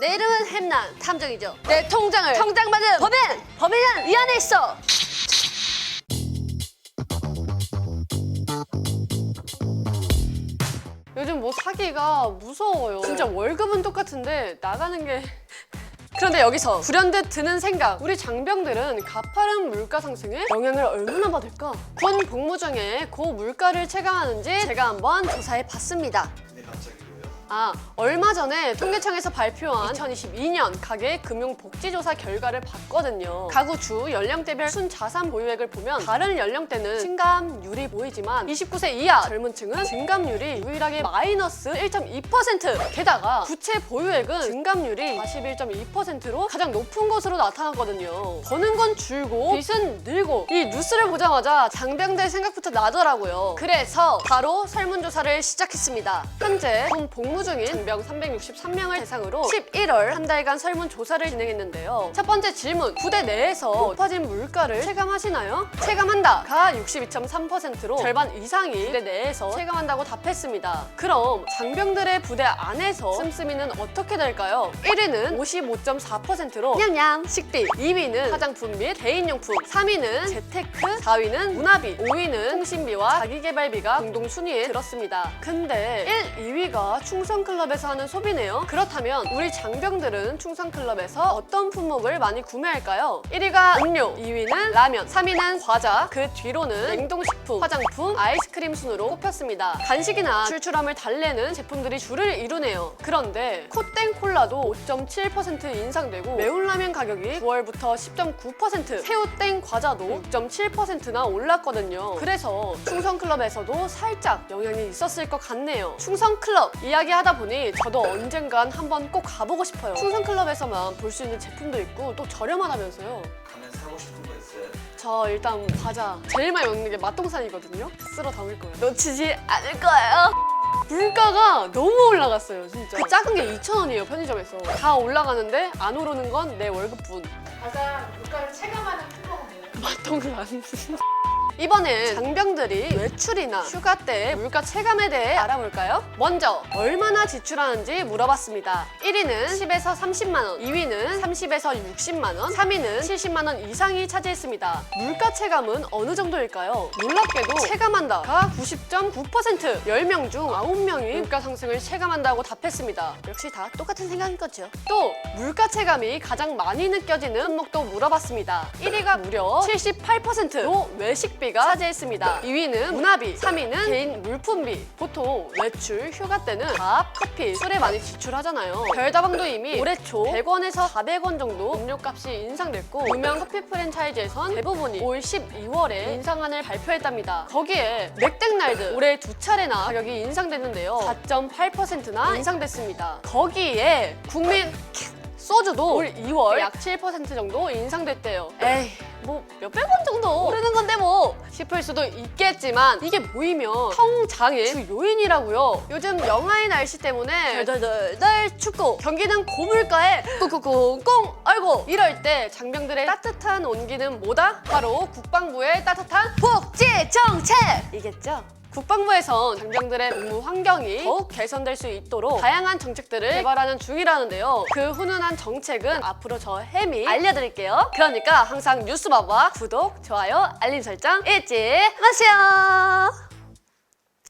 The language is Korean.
내 이름은 햄난 탐정이죠. 내 통장을 통장받은 범인! 범인은 이 안에 있어! 요즘 뭐 사기가 무서워요. 진짜 월급은 똑같은데 나가는 게 그런데 여기서 불현듯 드는 생각 우리 장병들은 가파른 물가 상승에 영향을 얼마나 받을까? 군 복무 중에 고 물가를 체감하는지 제가 한번 조사해 봤습니다. 근데 갑자기? 아, 얼마 전에 통계청에서 발표한 2022년 가계 금융복지조사 결과를 봤거든요. 가구 주 연령대별 순 자산 보유액을 보면 다른 연령대는 증감률이 보이지만 29세 이하 젊은 층은 증감률이 유일하게 마이너스 1.2% 게다가 부채 보유액은 증감률이 41.2%로 가장 높은 것으로 나타났거든요. 버는 건 줄고 빚은 늘고 이 뉴스를 보자마자 장병들 생각부터 나더라고요. 그래서 바로 설문조사를 시작했습니다. 현재 군 복무 중인 장병 363명을 대상으로 11월 한 달간 설문조사를 진행했는데요. 첫 번째 질문, 부대 내에서 높아진 물가를 체감하시나요? 체감한다가 62.3%로 절반 이상이 부대 내에서 체감한다고 답했습니다. 그럼 장병들의 부대 안에서 씀씀이는 어떻게 될까요? 1위는 55.4%로 냠냠 식비, 2위는 화장품 및 개인용품, 3위는 재테크, 4위는 문화비, 5위는 통신비와 자기개발비가 공동 순위에 들었습니다. 근데 1, 2위가 충성 클럽에서 하는 소비네요. 그렇다면 우리 장병들은 충성클럽에서 어떤 품목을 많이 구매할까요? 1위가 음료, 2위는 라면, 3위는 과자, 그 뒤로는 냉동식품, 화장품, 아이스크림 순으로 꼽혔습니다. 간식이나 출출함을 달래는 제품들이 줄을 이루네요. 그런데 코땡 콜라도 5.7% 인상되고 매운 라면 가격이 9월부터 10.9%, 새우땡 과자도 6.7%나 올랐거든요. 그래서 충성클럽에서도 살짝 영향이 있었을 것 같네요. 충성클럽 이야기 하다 보니 저도 언젠간 한번 꼭 가보고 싶어요. 충성클럽에서만 볼 수 있는 제품도 있고 또 저렴하다면서요. 가면 사고 싶은 거 있어요? 저 일단 과자 제일 많이 먹는 게 맛동산이거든요. 쓸어 담을 거예요. 놓치지 않을 거예요. 물가가 너무 올라갔어요, 진짜. 그 작은 게 2,000원이에요, 편의점에서. 다 올라가는데 안 오르는 건 내 월급뿐. 가장 물가를 체감하는 품목은 뭐예요? 맛동산. 이번엔 장병들이 외출이나 휴가 때 물가 체감에 대해 알아볼까요? 먼저 얼마나 지출하는지 물어봤습니다. 1위는 10에서 30만 원, 2위는 30에서 60만 원, 3위는 70만 원 이상이 차지했습니다. 물가 체감은 어느 정도일까요? 놀랍게도 체감한다가 90.9% 10명 중 9명이 물가 상승을 체감한다고 답했습니다. 역시 다 똑같은 생각인 거죠. 또 물가 체감이 가장 많이 느껴지는 품목도 물어봤습니다. 1위가 무려 78%로 외식비 가 차지했습니다. 2위는 문화비, 3위는 개인 물품비. 보통 외출, 휴가 때는 밥, 커피, 술에 많이 지출하잖아요. 별다방도 이미 올해 초 100원에서 400원 정도 음료값이 인상됐고 유명 커피 프랜차이즈에선 대부분이 올 12월에 인상안을 발표했답니다. 거기에 맥맥날드 올해 두 차례나 가격이 인상됐는데요. 4.8%나 인상됐습니다. 거기에 국민 소주도 올 2월 약 7% 정도 인상됐대요. 에이, 뭐 몇백 원 정도 오르는 건데 뭐 싶을 수도 있겠지만 이게 모이면 성장의 주 요인이라고요. 요즘 영하의 날씨 때문에 덜덜덜 춥고 경기는 고물가에 꽁꽁꽁꽁 얼고 이럴 때 장병들의 따뜻한 온기는 뭐다? 바로 국방부의 따뜻한 복지 정책이겠죠. 국방부에선 장병들의 복무 환경이 더욱 개선될 수 있도록 다양한 정책들을 개발하는 중이라는데요. 그 훈훈한 정책은 앞으로 저 햄이 알려드릴게요. 그러니까 항상 뉴스바바 구독, 좋아요, 알림 설정 잊지 마세요.